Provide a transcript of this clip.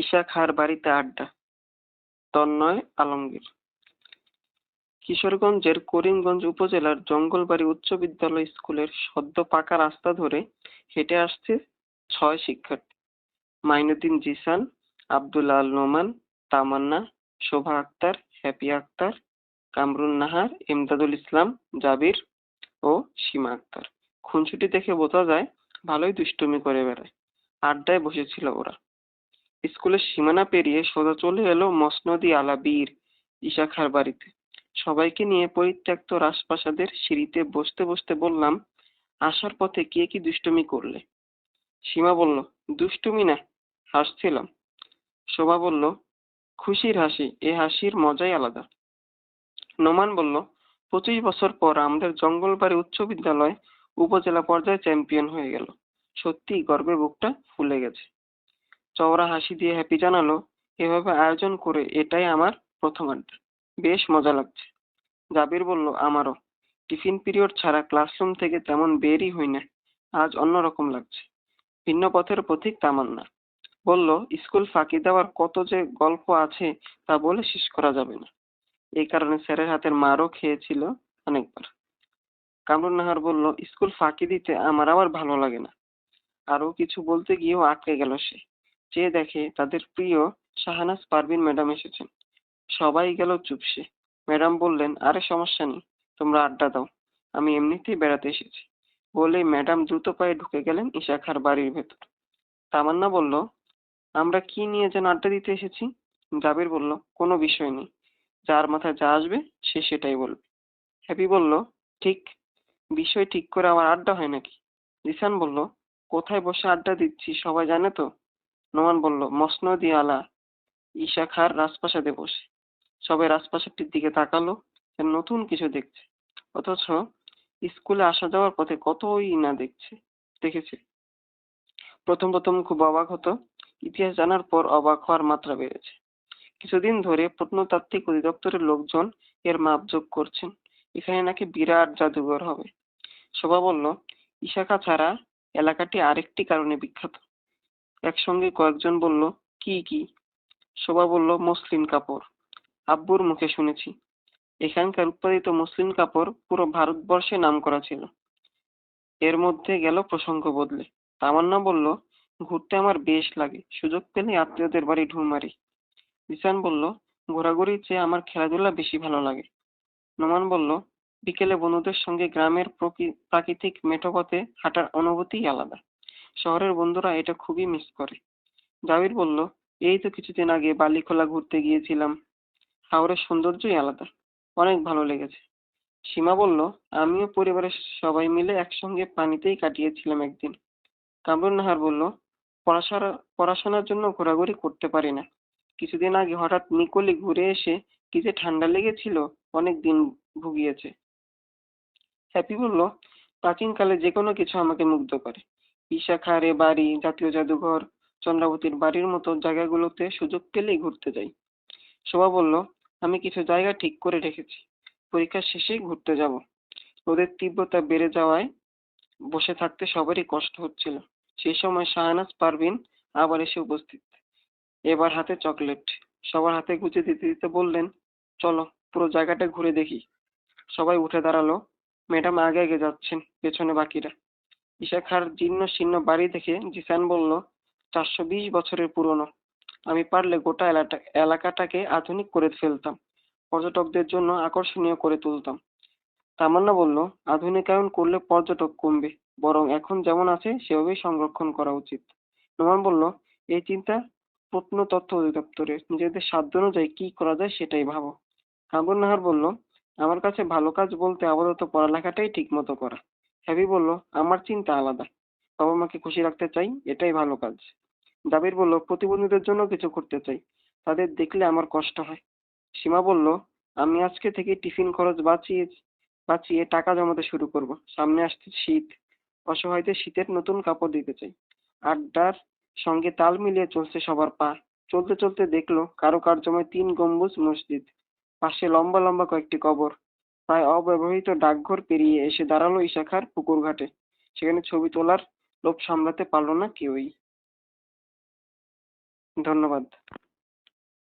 ঈশা খাঁর বাড়িতে আড্ডা। তন্ময় আলমগীর। কিশোরগঞ্জের করিমগঞ্জ উপজেলার জঙ্গলবাড়ি উচ্চ বিদ্যালয় স্কুলের সদ্য পাকা রাস্তা ধরে হেঁটে আসছে ছয় শিক্ষার্থী। মাইনুদ্দিন জিসান, আব্দুল আল নোমান, তামান্না, শোভা আক্তার, হ্যাপি আক্তার, কামরুন নাহার, ইমদাদুল ইসলাম, জাবির ও সীমা আক্তার। খুনসুটি দেখে বোঝা যায়, ভালোই দুষ্টুমি করে বেড়ায়। আড্ডায় বসেছিল ওরা। স্কুলের সীমানা পেরিয়ে সোজা চলে এলো মসনদি আলা বীর ঈশা খাঁর বাড়িতে। সবাইকে নিয়ে পরিত্যক্ত রাজপ্রাসাদের সিঁড়িতে বসতে বসতে বললাম, আসার পথে কে কি দুষ্টুমি করলে? সীমা বলল, দুষ্টুমি না, হাসছিলাম। শোভা বলল, খুশির হাসি, এ হাসির মজাই আলাদা। নোমান বলল, পঁচিশ বছর পর আমাদের জঙ্গলবাড়ি উচ্চ বিদ্যালয় উপজেলা পর্যায়ে চ্যাম্পিয়ন হয়ে গেল। সত্যি গর্বে বুকটা ফুলে গেছে। চওড়া হাসি দিয়ে হ্যাপি জানালো, এভাবে আয়োজন করে এটাই আমার প্রথম আড্ডা। বেশ মজা লাগছে। জাবির বলল, আমারও। টিফিন পিরিয়ড ছাড়া ক্লাসরুম থেকে তেমন বেরই হই না। আজ অন্যরকম লাগছে। ভিন্ন পথের পথিক তামান্না। বলল, স্কুল ফাঁকি দেওয়ার কত যে গল্প আছে তা বলে শেষ করা যাবে না। এই কারণে স্যারের হাতের মারও খেয়েছিল অনেকবার। কামরুন নাহার বলল, স্কুল ফাঁকি দিতে আমার আবার ভালো লাগে না। আরও কিছু বলতে গিয়েও আটকে গেল সে। চেয়ে দেখে তাদের প্রিয় শাহানাজ পারভিন ম্যাডাম এসেছেন। সবাই গেল চুপসে। ম্যাডাম বললেন, আরে, সমস্যা নেই, তোমরা আড্ডা দাও। আমি এমনিতেই বেড়াতে এসেছি। বলে ম্যাডাম দ্রুত পায়ে ঢুকে গেলেন ঈশাখার বাড়ির ভেতর। তামান্না বলল, আমরা কি নিয়ে যেন আড্ডা দিতে এসেছি? জাবির বলল, কোনো বিষয় নেই। যার মাথায় যা আসবে, সে সেটাই বলবে। হ্যাপি বলল, ঠিক, বিষয় ঠিক করে আমার আড্ডা হয় নাকি? জিসান বলল, কোথায় বসে আড্ডা দিচ্ছি সবাই জানে তো? নোমান বলল মসনদি আলা ঈশা খার রাজপ্রাসাদে বসে। সবাই রাজপ্রাসাদটির দিকে তাকালো নতুন কিছু দেখছে। অথচ স্কুলে আসা যাওয়ার পথে কতই না দেখছে, দেখেছে। প্রথম প্রথম খুব অবাক হতো। ইতিহাস জানার পর অবাক হওয়ার মাত্রা বেড়েছে। কিছুদিন ধরে প্রত্নতাত্ত্বিক অধিদপ্তরের লোকজন এর মাপজোক করছেন। এখানে নাকি বিরাট জাদুঘর হবে। শোভা বলল ইশাখা ছাড়া এলাকাটি আরেকটি কারণে বিখ্যাত। একসঙ্গে কয়েকজন বলল, কি কি? শোভা বলল, মসলিন কাপড়। আব্বুর মুখে শুনেছি। এখানকার উৎপাদিত মসলিন কাপড় পুরো ভারতবর্ষে নাম করা ছিল। এর মধ্যে গেল প্রসঙ্গ বদলে। তামান্না বলল, ঘুরতে আমার বেশ লাগে, সুযোগ পেলে আত্মীয়দের বাড়ি ঢু মারি। জিসান বলল, ঘোরাঘুরির চেয়ে আমার খেলাধুলা বেশি ভালো লাগে। নোমান বলল, বিকেলে বন্ধুদের সঙ্গে গ্রামের প্রকৃ- প্রাকৃতিক মেঠো পথে হাঁটার অনুভূতিই আলাদা। শহরের বন্ধুরা এটা খুবই মিস করে। জাবির বলল, এই তো কিছুদিন আগে বালিখোলা ঘুরতে গিয়েছিলাম। শহরের সৌন্দর্যই আলাদা। অনেক ভালো লেগেছে। সীমা বলল, আমিও পরিবারের সবাই মিলে একসঙ্গে পানিতেই কাটিয়েছিলাম একদিন। কামরুন নাহার বলল, পড়াশোনা, পড়াশোনার জন্য ঘোরাঘুরি করতে পারি না। কিছুদিন আগে হঠাৎ নিকলি ঘুরে এসে কি যে ঠান্ডা লেগেছিল, অনেক দিন ভুগিয়েছে। হ্যাপি বলল, প্রাচীনকালে যে কোনো কিছু আমাকে মুগ্ধ করে। ঈশা এ বাড়ি, জাতীয় জাদুঘর, চন্দ্রাবতীর বাড়ির মতো জায়গাগুলোতে সুযোগ পেলেই ঘুরতে যাই। শোভা বলল, আমি কিছু জায়গা ঠিক করে রেখেছি। পরীক্ষা শেষেই ঘুরতে যাব। রোদের তীব্রতা বেড়ে যাওয়ায় বসে থাকতে সবারই কষ্ট হচ্ছিল। সেই সময় শাহনাজ, পারভিন আবার এসে উপস্থিত। এবার হাতে চকলেট। সবার হাতে গুজে দিতে দিতে বললেন, চলো, পুরো জায়গাটা ঘুরে দেখি। সবাই উঠে দাঁড়াল। ম্যাডাম আগে আগে যাচ্ছেন, পেছনে বাকিরা। ঈশা খাঁর জীর্ণ শীর্ণ বাড়ি দেখে জিসান বলল, চারশো বিশ বছরের পুরনো। আমি পারলে গোটা এলাকা এলাকাটাকে আধুনিক করে ফেলতাম। পর্যটকদের জন্য আকর্ষণীয় করে তুলতাম। তামান্না বলল, আধুনিকায়ন করলে পর্যটক কমবে, বরং এখন যেমন আছে, সেভাবেই সংরক্ষণ করা উচিত। নোমান বলল, এই চিন্তা প্রত্নতত্ত্ব অধিদপ্তরের নিজেদের সাধ্য অনুযায়ী কি করা যায় সেটাই ভাবো। কামরুন নাহার বলল, আমার কাছে ভালো কাজ বলতে আপাতত পড়ালেখাটাই ঠিক মতো করা। হ্যাপি বলল, আমার চিন্তা আলাদা। বাবা মাকে খুশি রাখতে চাই, এটাই ভালো কাজ। জাবির বলল, প্রতিবন্ধীদের জন্য কিছু করতে চাই। তাদের দেখলে আমার কষ্ট হয়। সীমা বলল, আমি আজকে থেকে টিফিন খরচ বাঁচিয়ে বাঁচিয়ে টাকা জমাতে শুরু করব। সামনে আসছে শীত। অসহায়দের শীতের নতুন কাপড় দিতে চাই। আড্ডার সঙ্গে তাল মিলিয়ে চলছে সবার পা। চলতে চলতে দেখল, কারুকার্যময় তিন গম্বুজ মসজিদ। পাশে লম্বা লম্বা কয়েকটি কবর। প্রায় অব্যবহৃত ডাকঘর পেরিয়ে এসে দাঁড়াল পুকুর ঘাটে সেখানে ছবি তোলার লোভ সামলাতে পারল না কেউই। ধন্যবাদ।